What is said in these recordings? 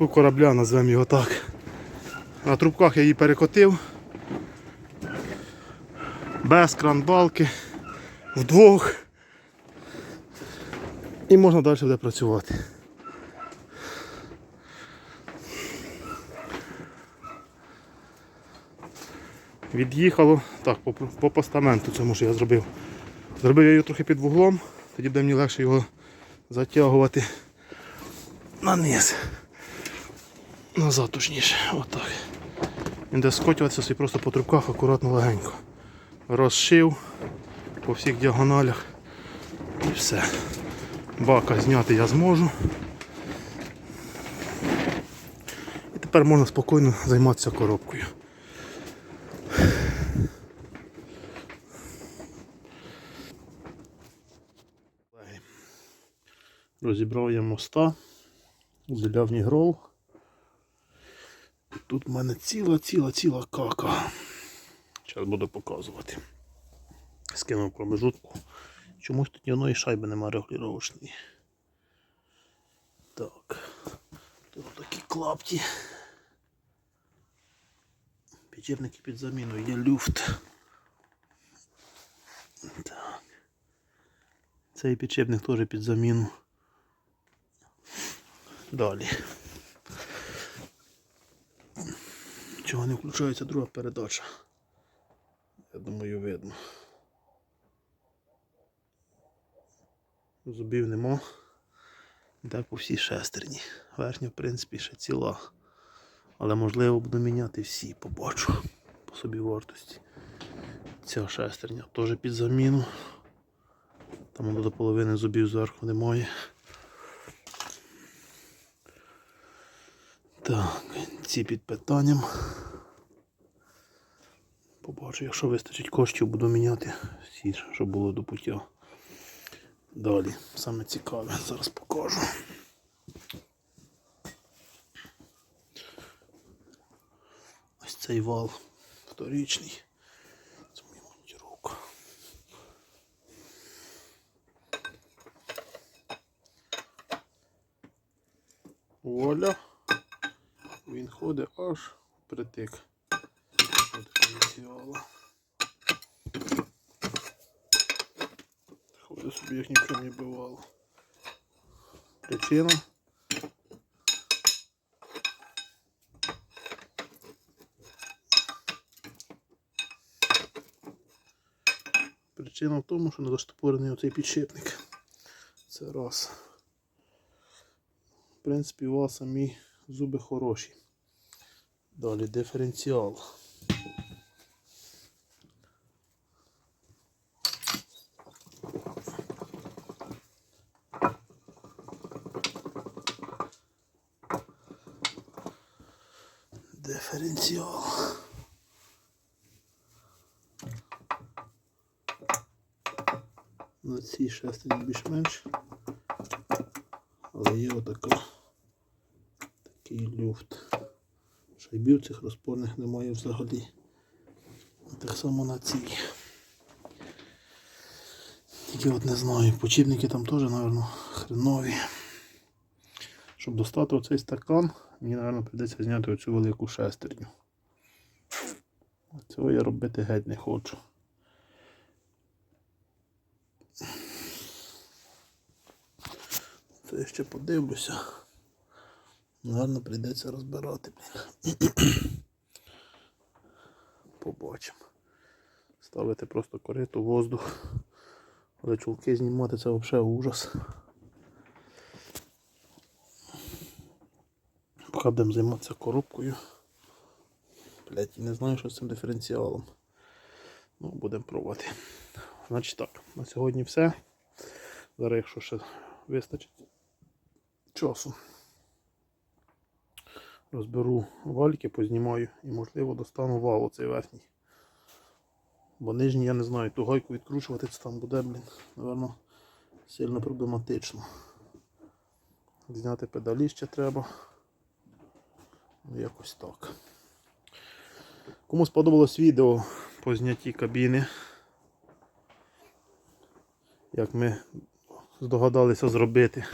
принципу корабля, назвемо його так. На трубках я її перекотив. Без кранбалки. Вдвох. І можна далі буде працювати. Від'їхало. Так, по, по постаменту цьому ж я зробив. Зробив я його трохи під вуглом, тоді буде мені легше його затягувати на низ. Назад точніше. Отак. Буде скотюватися собі просто по трубках акуратно легенько. Розшив по всіх діагоналях і все. Бака зняти я зможу. І тепер можна спокійно займатися коробкою. Розібрав я моста, зіляв нігрол. Тут в мене ціла, ціла, ціла кака. Зараз буду показувати. Скинув промежутку. Чомусь тут ні одної шайби немає регулювачної. Так. Тут такі клапті. Підчепники під заміну, є люфт. Так. Цей підчепник теж під заміну. Далі. Чого не включається друга передача? Я думаю, видно. Зубів нема. Йде по всій шестерні. Верхня, в принципі, ще ціла. Але можливо буду міняти всі, побачу по собі вартості. Ця шестерня теж під заміну. Там до половини зубів зверху немає. Так, ці під питанням. Побачу, якщо вистачить коштів, буду міняти всі, що було до пуття. Далі, саме цікаве, зараз покажу. Ось цей вал вторічний. Це мій монтіровка. Вуаля. Він ходить аж притик. Ініціала. Ходить собі як нічого не бувало. Причина. Причина в тому, що не заштопорений оцей підшипник. Це раз. В принципі, у вас самі зуби хороші. Далі диференціал. Диференціал. На цій шестерні більш-менш. Але є отака такий люфт. Шайбів цих розпорних немає взагалі. Так само на цій. Тільки от не знаю, почіпники там теж, мабуть, хренові. Щоб достати оцей стакан, мені, мабуть, прийдеться зняти оцю велику шестерню. Цього я робити геть не хочу. Це я ще подивлюся. Гарно прийдеться розбирати. Побачимо. Ставити просто кориту, воздух. Але чулки знімати це взагалі ужас. Поки будемо займатися коробкою. Блять, не знаю, що з цим диференціалом. Ну, будемо пробувати. Значить так, на сьогодні все. Зараз, якщо ще вистачить часу. Розберу вальки, познімаю і можливо достану вал оцей верхній. Бо нижній я не знаю, ту гайку відкручувати це там буде, блін, напевно, сильно проблематично. Зняти педалі ще треба. Ну, якось так. Кому сподобалось відео по знятті кабіни, як ми здогадалися зробити.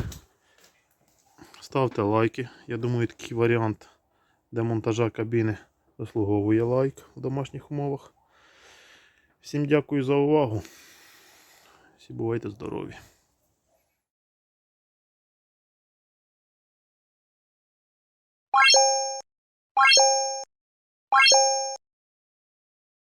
ставте лайки. Я думаю, такий варіант демонтажа кабіни заслуговує лайк в домашніх умовах. Всім дякую за увагу. Всі бувайте здорові.